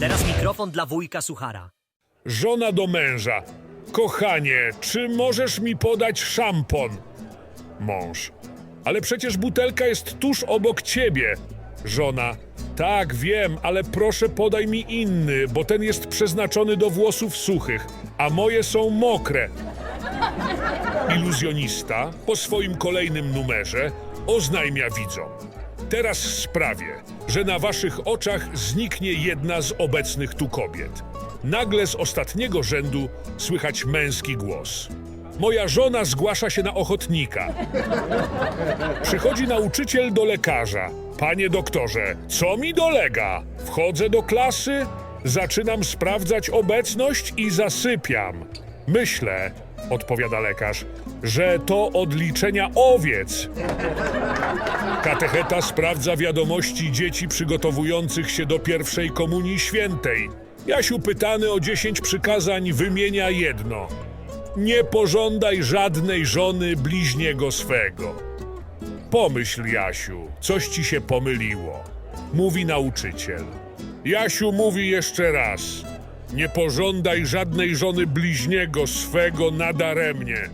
Teraz mikrofon dla wujka Suchara. Żona do męża. Kochanie, czy możesz mi podać szampon? Mąż. Ale przecież butelka jest tuż obok ciebie. Żona. Tak, wiem, ale proszę podaj mi inny, bo ten jest przeznaczony do włosów suchych, a moje są mokre. Iluzjonista po swoim kolejnym numerze oznajmia widzom. Teraz sprawię, że na waszych oczach zniknie jedna z obecnych tu kobiet. Nagle z ostatniego rzędu słychać męski głos. Moja żona zgłasza się na ochotnika. Przychodzi nauczyciel do lekarza. Panie doktorze, co mi dolega? Wchodzę do klasy, zaczynam sprawdzać obecność i zasypiam. Myślę, odpowiada lekarz, że to od liczenia owiec. Katecheta sprawdza wiadomości dzieci przygotowujących się do pierwszej komunii świętej. Jasiu pytany o dziesięć przykazań wymienia jedno. Nie pożądaj żadnej żony bliźniego swego. Pomyśl, Jasiu, coś ci się pomyliło. Mówi nauczyciel. Jasiu mówi jeszcze raz. Nie pożądaj żadnej żony bliźniego swego nadaremnie.